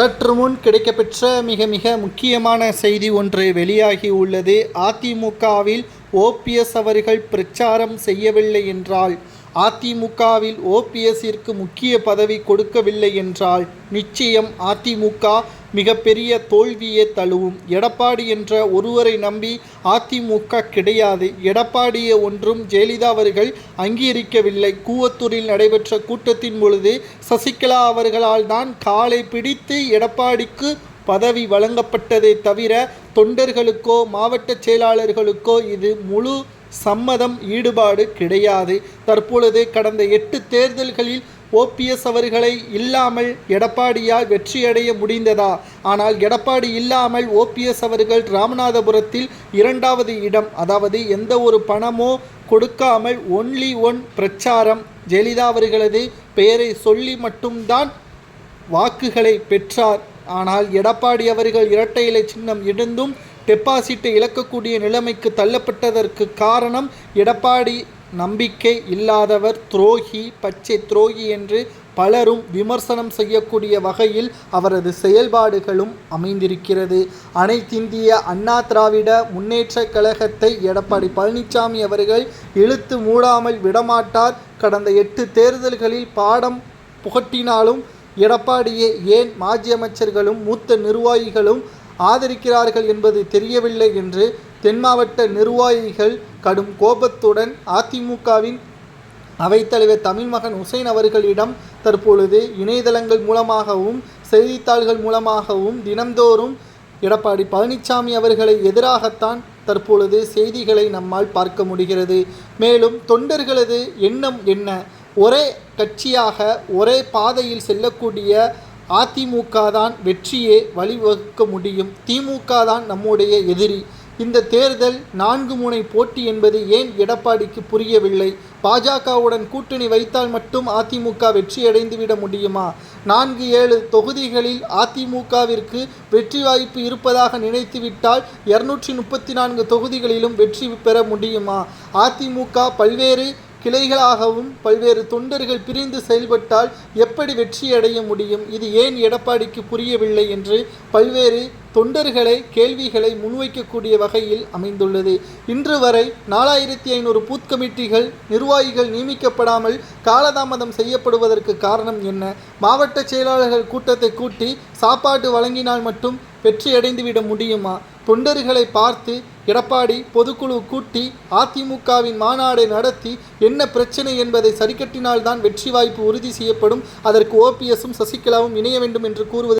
சற்று முன் கிடைக்கப்பெற்ற மிக மிக முக்கியமான செய்தி ஒன்று வெளியாகி உள்ளது. அதிமுகவில் ஓபிஎஸ் அவர்கள் பிரச்சாரம் செய்யவில்லை என்றால் அதிமுகவில் ஓபிஎஸ்ஸிற்கு முக்கிய பதவி கொடுக்கவில்லை என்றால் நிச்சயம் அதிமுக மிகப்பெரிய தோல்வியே தழுவும். எடப்பாடி என்ற ஒருவரை நம்பி அதிமுக கிடையாது. எடப்பாடியை ஒன்றும் ஜெயலலிதா அவர்கள் அங்கீகரிக்கவில்லை. கூவத்தூரில் நடைபெற்ற கூட்டத்தின் பொழுது சசிகலா அவர்களால் தான் காலை பிடித்து எடப்பாடிக்கு பதவி வழங்கப்பட்டதை தவிர தொண்டர்களுக்கோ மாவட்ட செயலாளர்களுக்கோ இது முழு சம்மதம் ஈடுபாடு கிடையாது. தற்பொழுது கடந்த எட்டு தேர்தல்களில் ஓபிஎஸ் அவர்களை இல்லாமல் எடப்பாடியால் வெற்றியடைய முடிந்ததா? ஆனால் எடப்பாடி இல்லாமல் ஓபிஎஸ் அவர்கள் ராமநாதபுரத்தில் இரண்டாவது இடம் அதாவது எந்த ஒரு பணமோ கொடுக்காமல் ஒன்லி ஒன் பிரச்சாரம். ஜெயலலிதா அவர்களது பெயரை சொல்லி மட்டும்தான் வாக்குகளை பெற்றார். ஆனால் எடப்பாடி அவர்கள் இரட்டை இலை சின்னம் இருந்தும் டெபாசிட்டை இழக்கக்கூடிய நிலைமைக்கு தள்ளப்பட்டதற்கு காரணம் எடப்பாடி நம்பிக்கை இல்லாதவர் துரோகி பச்சை துரோகி என்று பலரும் விமர்சனம் செய்யக்கூடிய வகையில் அவரது செயல்பாடுகளும் அமைந்திருக்கிறது. அனைத்திந்திய அண்ணா திராவிட முன்னேற்ற கழகத்தை எடப்பாடி பழனிசாமி அவர்கள் இழுத்து மூடாமல் விடமாட்டார். கடந்த எட்டு தேர்தல்களில் பாடம் புகட்டினாலும் எடப்பாடியை ஏன் மாஜி அமைச்சர்களும் மூத்த நிர்வாகிகளும் ஆதரிக்கிறார்கள் என்பது தெரியவில்லை என்று தென் மாவட்ட நிர்வாகிகள் கடும் கோபத்துடன் அதிமுகவின் அவைத்தலைவர் தமிழ்மகன் உசைன் அவர்களிடம் தற்பொழுது இணையதளங்கள் மூலமாகவும் செய்தித்தாள்கள் மூலமாகவும் தினம்தோறும் எடப்பாடி பழனிசாமி அவர்களை எதிராகத்தான் தற்பொழுது செய்திகளை நம்மால் பார்க்க முடிகிறது. மேலும் தொண்டர்களது எண்ணம் என்ன? ஒரே கட்சியாக ஒரே பாதையில் செல்லக்கூடிய அதிமுக தான் வெற்றியே வழிவகுக்க முடியும். திமுக தான் நம்முடைய எதிரி. இந்த தேர்தல் நான்கு முனை போட்டி என்பது ஏன் எடப்பாடிக்கு புரியவில்லை? பாஜகவுடன் கூட்டணி வைத்தால் மட்டும் அதிமுக வெற்றியடைந்துவிட முடியுமா? நான்கு ஏழு தொகுதிகளில் அதிமுகவிற்கு வெற்றி வாய்ப்பு இருப்பதாக நினைத்துவிட்டால் இருநூற்றி முப்பத்தி நான்கு தொகுதிகளிலும் வெற்றி பெற முடியுமா? அதிமுக பல்வேறு கிளைகளாகவும் பல்வேறு தொண்டர்கள் பிரிந்து செயல்பட்டால் எப்படி வெற்றியடைய முடியும்? இது ஏன் எடப்பாடிக்கு புரியவில்லை என்று பல்வேறு தொண்டர்களை கேள்விகளை முன்வைக்கக்கூடிய வகையில் அமைந்துள்ளது. இன்று வரை நாலாயிரத்தி ஐநூறு பூத் கமிட்டிகள் நிர்வாகிகள் நியமிக்கப்படாமல் காலதாமதம் செய்யப்படுவதற்கு காரணம் என்ன? மாவட்ட செயலாளர்கள் கூட்டத்தை கூட்டி சாப்பாடு வழங்கினால் மட்டும் வெற்றியடைந்துவிட முடியுமா? தொண்டர்களை பார்த்து எடப்பாடி பொதுக்குழு கூட்டி அதிமுகவின் மாநாடை நடத்தி என்ன பிரச்சனை என்பதை சரிக்கட்டினால்தான் வெற்றி வாய்ப்பு உறுதி செய்யப்படும். அதற்கு ஓபிஎஸும் சசிகலாவும் இணைய வேண்டும் என்று கூறுவது